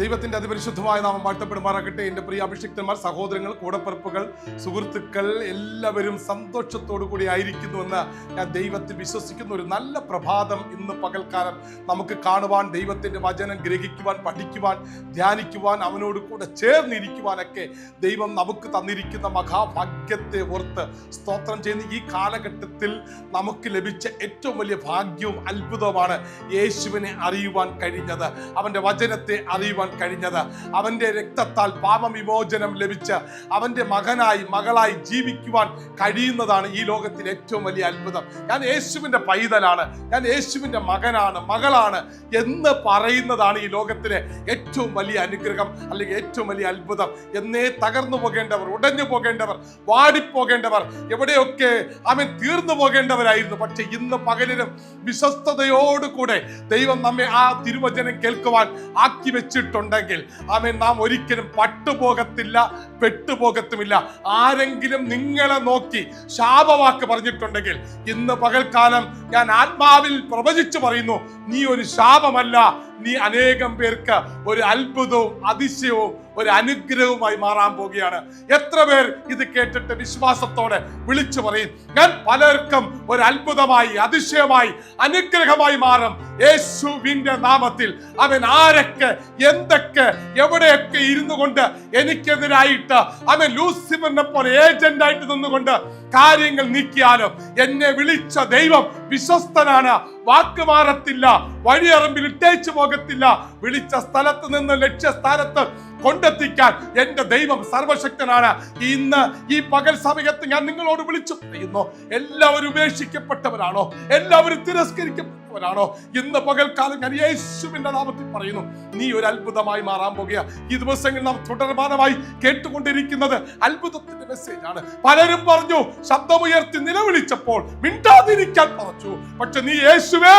ദൈവത്തിന്റെ അതിപരിശുദ്ധമായ നാമം വാഴ്ത്തപ്പെടുമാറാകട്ടെ. എന്റെ പ്രിയ അഭിഷിക്തന്മാർ സഹോദരങ്ങൾ കൂടപ്പറപ്പുകൾ സുഹൃത്തുക്കൾ എല്ലാവരും സന്തോഷത്തോടു കൂടി ആയിരിക്കുന്നുവെന്ന് ഞാൻ ദൈവത്തിൽ വിശ്വസിക്കുന്ന ഒരു നല്ല പ്രഭാതം ഇന്ന് പകൽക്കാലം നമുക്ക് കാണുവാൻ ദൈവത്തിന്റെ വചനം ഗ്രഹിക്കുവാൻ പഠിക്കുവാൻ ധ്യാനിക്കുവാൻ അവനോട് കൂടെ ചേർന്നിരിക്കുവാനൊക്കെ ദൈവം നമുക്ക് തന്നിരിക്കുന്ന മഹാഭാഗ്യത്തെ ഓർത്ത് സ്തോത്രം ചെയ്യുന്ന ഈ കാലഘട്ടത്തിൽ നമുക്ക് ലഭിച്ച ഏറ്റവും വലിയ ഭാഗ്യവും അത്ഭുതവുമാണ് യേശുവിനെ അറിയുവാൻ കഴിഞ്ഞത്. അവന്റെ വചനത്തെ അറിയുവാൻ കഴിഞ്ഞത്. അവന്റെ രക്തത്താൽ പാപവിമോചനം ലഭിച്ച് അവന്റെ മകനായി മകളായി ജീവിക്കുവാൻ കഴിയുന്നതാണ് ഈ ലോകത്തിലെ ഏറ്റവും വലിയ അത്ഭുതം. ഞാൻ യേശുവിന്റെ പൈതലാണ് ഞാൻ യേശുവിന്റെ മകനാണ് മകളാണ് എന്ന് പറയുന്നതാണ് ഈ ലോകത്തിലെ ഏറ്റവും വലിയ അനുഗ്രഹം അല്ലെങ്കിൽ ഏറ്റവും വലിയ അത്ഭുതം. എന്നേ തകർന്നു പോകേണ്ടവർ ഉടഞ്ഞു പോകേണ്ടവർ വാടിപ്പോകേണ്ടവർ എവിടെയൊക്കെ അവൻ തീർന്നു പോകേണ്ടവരായിരുന്നു. പക്ഷെ ഇന്ന് പകലിലും വിശ്വസ്തയോടുകൂടെ ദൈവം നമ്മെ ആ തിരുവചനം കേൾക്കുവാൻ ആക്കി വെച്ചിട്ടുണ്ടെങ്കിൽ ആമേ നാം ഒരിക്കലും പട്ടുപോകത്തില്ല പെട്ടുപോകത്തുമില്ല. ആരെങ്കിലും നിങ്ങളെ നോക്കി ശാപവാക്ക് പറഞ്ഞിട്ടുണ്ടെങ്കിൽ ഇന്ന് പകൽക്കാലം ഞാൻ ആത്മാവിൽ പ്രവചിച്ചു പറയുന്നു നീ ഒരു ശാപമല്ല നീ അനേകം പേർക്ക് ഒരു അത്ഭുതവും അതിശയവും ഒരു അനുഗ്രഹവുമായി മാറാൻ പോവുകയാണ്. എത്ര പേർ ഇത് കേട്ടിട്ട് വിശ്വാസത്തോടെ വിളിച്ചു പറയും ഞാൻ പലർക്കും ഒരു അത്ഭുതമായി അതിശയമായി അനുഗ്രഹമായി മാറും. യേശുവിന്റെ നാമത്തിൽ അവൻ ആരൊക്കെ എന്തൊക്കെ എവിടെയൊക്കെ ഇരുന്നു കൊണ്ട് എനിക്കെതിരായിട്ട് അവൻ ലൂസിഫറിനെ പോലെ ഏജന്റ് ആയിട്ട് നിന്നുകൊണ്ട് കാര്യങ്ങൾ നീക്കിയാലും എന്നെ വിളിച്ച ദൈവം വിശ്വസ്തനാണ്. വാക്ക് മാറത്തില്ല വഴിയറമ്പിൽ ഇട്ടേച്ചു പോകത്തില്ല. വിളിച്ച സ്ഥലത്ത് നിന്ന് ലക്ഷ്യസ്ഥാനത്ത് കൊണ്ടെത്തിക്കാൻ എന്റെ ദൈവം സർവശക്തനാണ്. ഇന്ന് ഈ പകൽ സമയത്ത് ഞാൻ നിങ്ങളോട് വിളിച്ചു പറയുന്നു എല്ലാവരും ഉപേക്ഷിക്കപ്പെട്ടവരാണോ? എല്ലാവരും തിരസ്കരിക്കപ്പെട്ടവരാണോ ഇന്ന് പകൽക്കാലം ഞാൻ യേശുവിന്റെ നാമത്തിൽ പറയുന്നു. നീ ഒരു അത്ഭുതമായി മാറാൻ പോകുക ഈ ദിവസങ്ങളിൽ നാം തുടർമാനമായി കേട്ടുകൊണ്ടിരിക്കുന്നത് അത്ഭുതത്തിന്റെ മെസ്സേജ് ആണ്. പലരും പറഞ്ഞു ശബ്ദമുയർത്തി നിലവിളിച്ചപ്പോൾ മിണ്ടാതിരിക്കാൻ പറഞ്ഞു പക്ഷെ നീ യേശുവേ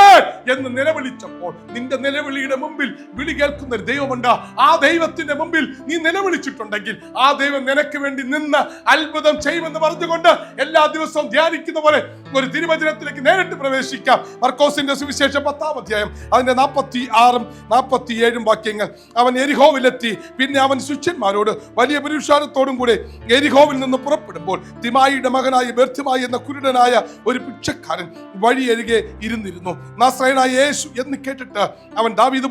എന്ന് നിലവിളിച്ചപ്പോൾ നിന്റെ നിലവിളിയുടെ മുമ്പിൽ വിളി കേൾക്കുന്ന ഒരു ദൈവമുണ്ട്. ആ ദൈവത്തിന്റെ മുമ്പിൽ നീ നിലവിളിച്ചിട്ടുണ്ടെങ്കിൽ ആ ദൈവം നിനക്ക് വേണ്ടി നിന്ന് അത്ഭുതം ചെയ്യുമെന്ന് പറഞ്ഞുകൊണ്ട് എല്ലാ ദിവസവും ധ്യാനിക്കുന്ന പോലെ ഒരു തിരുവചനത്തിലേക്ക് നേരിട്ട് പ്രവേശിക്കാം. മർക്കോസിന്റെ സുവിശേഷം പത്താം അധ്യായം അതിന്റെ നാൽപ്പത്തി ആറും നാൽപ്പത്തി ഏഴും വാക്യങ്ങൾ. അവൻ എരിഹോവിലെത്തി. പിന്നെ അവൻ ശിഷ്യന്മാരോട് വലിയ പുരുഷാരത്തോടും കൂടെ എരിഹോവിൽ നിന്ന് പുറപ്പെടുമ്പോൾ തിമായിയുടെ മകനായ ബെർത്തിമായി എന്ന കുരുടനായ ഒരു ഭിക്ഷക്കാരൻ വഴിയരികെ ഇരുന്നിരുന്നു. നാസ്രയനായ യേശു എന്ന് കേട്ടിട്ട് അവൻ ദാവീദ്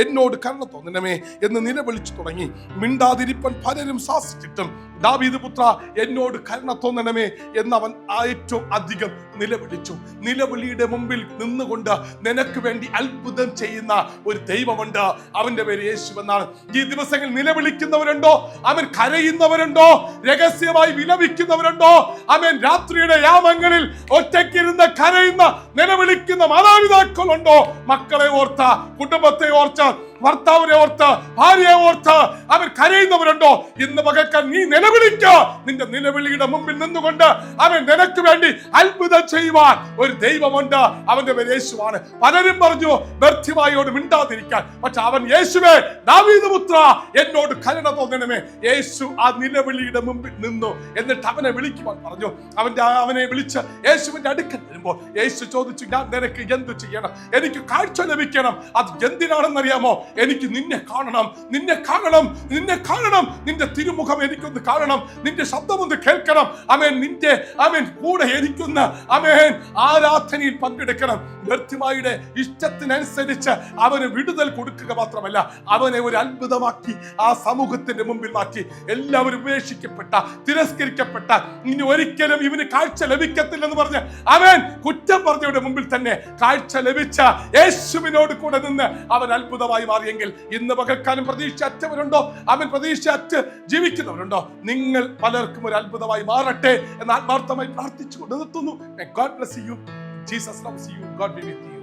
എന്നോട് കരുണ തോന്നണമേ എന്ന് നിലവിളിച്ചു തുടങ്ങി. മിണ്ടാതിരിപ്പൻ പലരും ശാസിച്ചിട്ടും ദാവീദ് പുത്ര എന്നോട് കരുണ തോന്നണമേ എന്ന് അവൻ ഏറ്റവും അധികം നിലവിളിച്ചു. നിലവിളിയുടെ മുമ്പിൽ നിന്നുകൊണ്ട് നിനക്ക് വേണ്ടി അത്ഭുതം ചെയ്യുന്ന ഒരു ദൈവമുണ്ട്. അവന്റെ പേര് യേശു എന്നാണ്. ഈ ദിവസങ്ങളിൽ നിലവിളിക്കുന്നവരുണ്ടോ? അവൻ കരയുന്നവരുണ്ടോ? രഹസ്യമായി വിലപിക്കുന്നവരുണ്ടോ? അവൻ രാത്രിയുടെ യാമങ്ങളിൽ ഒറ്റയ്ക്കിരുന്ന് കരയുന്ന നിലവിളിക്കുന്ന മാതാപിതാക്കളുണ്ടോ? മക്കളെ ഓർത്ത കുടുംബത്തെ ഓർത്ത് ഭർത്താവിനെ ഓർത്ത് ഭാര്യയെ ഓർത്ത് അവർ കരയുന്നവരുണ്ടോ? ഇന്ന് പകൽക്കാൻ നീ നിലവിളിക്ക. നിന്റെ നിലവിളിയുടെ മുമ്പിൽ നിന്നുകൊണ്ട് അവൻ നിനക്ക് വേണ്ടി അത്ഭുതം ചെയ്യുവാൻ ഒരു ദൈവമുണ്ട്. അവന്റെ പേര് യേശുവാണ്. പലരും പറഞ്ഞു ബർത്തിമായോട് മിണ്ടാതിരിക്കാൻ. പക്ഷെ അവൻ യേശുവേ ദാവീദ് പുത്ര എന്നോട് കരുണ തോന്നണമേ. യേശു ആ നിലവിളിയുടെ മുമ്പിൽ നിന്നു എന്നിട്ട് അവനെ വിളിക്കുവാൻ പറഞ്ഞു. അവന്റെ അവനെ വിളിച്ച് യേശുവിന്റെ അടുക്കൽ വരുമ്പോൾ യേശു ചോദിച്ചു ഞാൻ നിനക്ക് എന്ത് ചെയ്യണം? എനിക്ക് കാഴ്ച ലഭിക്കണം. അത് എന്തിനാണെന്നറിയാമോ? എനിക്ക് നിന്നെ കാണണം നിന്നെ കാണണം നിന്നെ കാണണം. നിന്റെ തിരുമുഖം എനിക്കൊന്ന് കാണണം നിന്റെ ശബ്ദം ശബ്ദമൊന്ന് കേൾക്കണം. അമേൻ നിന്റെ അമേൻ കൂടെ എനിക്കൊന്ന് അമേൻ ആരാധനയിൽ പങ്കെടുക്കണം. വ്യർത്ഥമായുടെ ഇഷ്ടത്തിനനുസരിച്ച് അവന് വിടുതൽ കൊടുക്കുക മാത്രമല്ല അവനെ ഒരു അത്ഭുതമാക്കി ആ സമൂഹത്തിന്റെ മുമ്പിൽ മാറ്റി എല്ലാവരും ഉപേക്ഷിക്കപ്പെട്ട തിരസ്കരിക്കപ്പെട്ട ഇനി ഒരിക്കലും ഇവന് കാഴ്ച ലഭിക്കത്തില്ലെന്ന് പറഞ്ഞ് അവൻ കുറ്റം പറഞ്ഞവരുടെ മുമ്പിൽ തന്നെ കാഴ്ച ലഭിച്ച യേശുവിനോട് കൂടെ നിന്ന് അവൻ അത്ഭുതമായി മാറിയെങ്കിൽ ഇന്ന് പകൽക്കാലം പ്രതീക്ഷ അറ്റവരുണ്ടോ അവൻ പ്രതീക്ഷ അറ്റ് ജീവിക്കുന്നവരുണ്ടോ? നിങ്ങൾ പലർക്കും ഒരു അത്ഭുതമായി മാറട്ടെ എന്ന് ആത്മാർത്ഥമായി പ്രാർത്ഥിച്ചുകൊണ്ട് നിർത്തുന്നു. God bless you Jesus loves you. God be with you.